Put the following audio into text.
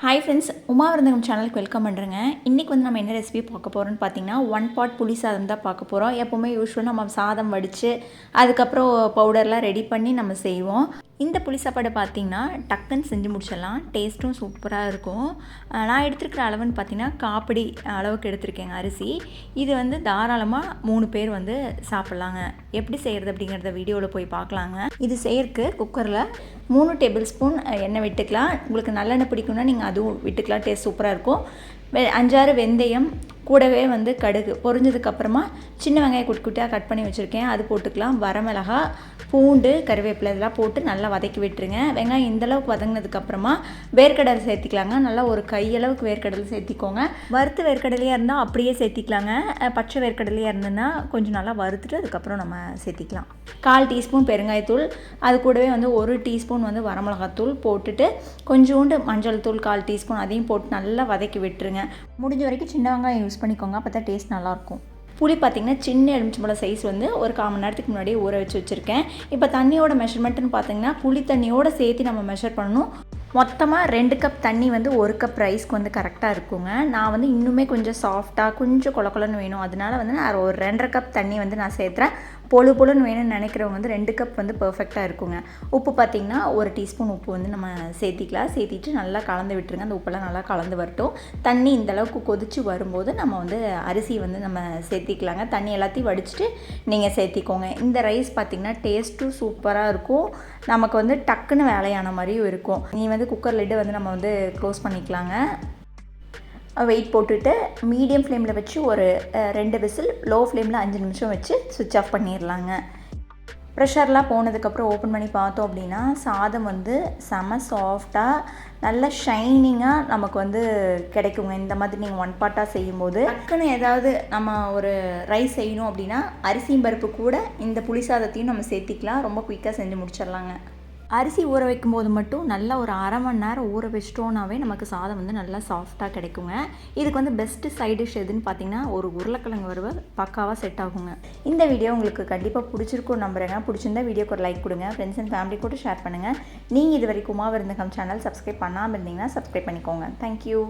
Hi friends Uma விருந்தகம் சேனலுக்கு welcome பண்ணுறேங்க இன்றைக்கி வந்து நம்ம என்ன ரெசிபி பார்க்க போகிறோம்னு பார்த்தீங்கன்னா ஒன் பாட் புளி சாதம் தான் பார்க்க போகிறோம் எப்போவுமே யூஸ்வல் நம்ம சாதம் வடித்து அதுக்கப்புறம் பவுடர்லாம் ரெடி பண்ணி நம்ம செய்வோம். இந்த புளி சாப்பாடு பார்த்தீங்கன்னா டக்குன்னு செஞ்சு முடிச்சிடலாம். டேஸ்ட்டும் சூப்பராக இருக்கும். நான் எடுத்துருக்கிற அளவுன்னு பார்த்தீங்கன்னா காப்படி அளவுக்கு எடுத்திருக்கேங்க அரிசி. இது வந்து தாராளமாக மூணு பேர் வந்து சாப்பிட்லாங்க. எப்படி செய்கிறது அப்படிங்கிறத வீடியோவில் போய் பார்க்கலாங்க. இது செய்யறதுக்கு குக்கரில் மூணு டேபிள் ஸ்பூன் எண்ணெய் விட்டுக்கலாம். உங்களுக்கு நல்லெண்ணெய் பிடிக்கும்னா நீங்கள் அதுவும் விட்டுக்கலாம். டேஸ்ட் சூப்பராக இருக்கும். வெ அஞ்சாறு வெந்தயம் கூடவே வந்து கடுகு பொரிஞ்சதுக்கப்புறமா சின்ன வெங்காயம் குட்டி குட்டியாக கட் பண்ணி வச்சுருக்கேன். அது போட்டுக்கலாம். வரமிளகா பூண்டு கருவேப்பிலை இதெல்லாம் போட்டு நல்லா வதக்கி விட்டுருங்க. வெங்காயம் இந்த அளவுக்கு வதங்கினதுக்கப்புறமா வேர்க்கடலை சேர்த்திக்கலாங்க. நல்லா ஒரு கையளவுக்கு வேர்க்கடலை சேர்த்திக்கோங்க. வறுத்து வேர்க்கடலையாக இருந்தால் அப்படியே சேர்த்திக்கலாங்க. பச்சை வேர்க்கடலையாக இருந்ததுன்னா கொஞ்சம் நல்லா வறுத்துட்டு அதுக்கப்புறம் நம்ம சேர்த்திக்கலாம். கால் டீஸ்பூன் பெருங்காயத்தூள் அது கூடவே வந்து ஒரு டீஸ்பூன் வந்து வரமிளகாத்தூள் போட்டுட்டு கொஞ்சோண்டு மஞ்சள் தூள் கால் டீஸ்பூன் அதையும் போட்டு நல்லா வதக்கி விட்டுருங்க. முடிஞ்ச வரைக்கும் சின்ன வெங்காயம் யூஸ் பண்ணிக்கோங்க அப்போ தான் டேஸ்ட் நல்லாயிருக்கும் புளி பார்த்திங்கன்னா சின்ன எலுமிச்சம்பழம் சைஸ் வந்து ஒரு கால் மணி நேரத்துக்கு முன்னாடியே ஊற வச்சு வச்சுருக்கேன். இப்போ தண்ணியோட மெஷர்மெண்ட்டுன்னு பார்த்தீங்கன்னா புளி தண்ணியோடு சேர்த்து நம்ம மெஷர் பண்ணணும். மொத்தமாக ரெண்டு கப் தண்ணி வந்து ஒரு கப் ரைஸ்க்கு வந்து கரெக்டாக இருக்குங்க. நான் வந்து இன்னுமே கொஞ்சம் சாஃப்டாக கொஞ்சம் கொல கொலன்னு வேணும். அதனால வந்து நான் ஒரு ரெண்டரை கப் தண்ணி வந்து நான் சேர்த்துறேன். பொழு பொழுன்னு வேணும்னு நினைக்கிறவங்க வந்து ரெண்டு கப் வந்து பர்ஃபெக்டாக இருக்குங்க. உப்பு பார்த்திங்கன்னா ஒரு டீஸ்பூன் உப்பு வந்து நம்ம சேர்த்திக்கலாம். சேர்த்திட்டு நல்லா கலந்து விட்டுருங்க. அந்த உப்பெல்லாம் நல்லா கலந்து வரட்டும். தண்ணி இந்த அளவுக்கு கொதிச்சு வரும்போது நம்ம வந்து அரிசி வந்து நம்ம சேர்த்திக்கலாங்க. தண்ணி எல்லாத்தையும் வடிச்சிட்டு நீங்கள் சேர்த்திக்கோங்க. இந்த ரைஸ் பார்த்திங்கன்னா டேஸ்ட்டும் சூப்பராக இருக்கும். நமக்கு வந்து டக்குன்னு வேலையான மாதிரியும் இருக்கும். நீ வந்து குக்கர் லிட்டு வந்து நம்ம வந்து க்ளோஸ் பண்ணிக்கலாங்க. வெயிட் போட்டுட்டு மீடியம் ஃப்ளேமில் வச்சு ஒரு ரெண்டு விசில் லோ ஃப்ளேமில் அஞ்சு நிமிஷம் வச்சு சுவிட்ச் ஆஃப் பண்ணிடலாங்க ப்ரெஷர்லாம் போனதுக்கப்புறம் ஓப்பன் பண்ணி பார்த்தோம் அப்படின்னா சாதம் வந்து செம சாஃப்டாக நல்ல ஷைனிங்காக நமக்கு வந்து கிடைக்குங்க. இந்த மாதிரி நீங்கள் ஒன் பார்ட்டாக செய்யும்போது டக்குன்னு ஏதாவது நம்ம ஒரு ரைஸ் செய்யணும் அப்படின்னா அரிசியும் பருப்பு கூட இந்த புளி சாதத்தையும் நம்ம சேர்த்திக்கலாம். ரொம்ப குயிக்காக செஞ்சு முடிச்சிடலாங்க அரிசி ஊற வைக்கும் போது மட்டும் நல்லா ஒரு அரை மணி நேரம் ஊற வச்சிட்டோன்னாவே நமக்கு சாதம் வந்து நல்லா சாஃப்டாக கிடைக்குங்க. இதுக்கு வந்து பெஸ்ட்டு சைட் டிஷ் எதுன்னு பார்த்தீங்கன்னா ஒரு உருளைக்கிழங்கு வறுவல் பக்காவாக செட் ஆகுங்க. இந்த வீடியோ உங்களுக்கு கண்டிப்பாக பிடிச்சிருக்கும் நம்புறேங்க. பிடிச்சிருந்தா வீடியோக்கு ஒரு லைக் கொடுங்க. ஃப்ரெண்ட்ஸ் அண்ட் ஃபேமிலி கூட ஷேர் பண்ணுங்கள் நீங்கள் இது வரைக்கும் விருந்தகம் சேனல் சப்ஸ்கிரைப் பண்ணாமல் இருந்தீங்கன்னா சப்ஸ்கிரைப் பண்ணிக்கோங்க. தேங்க்யூ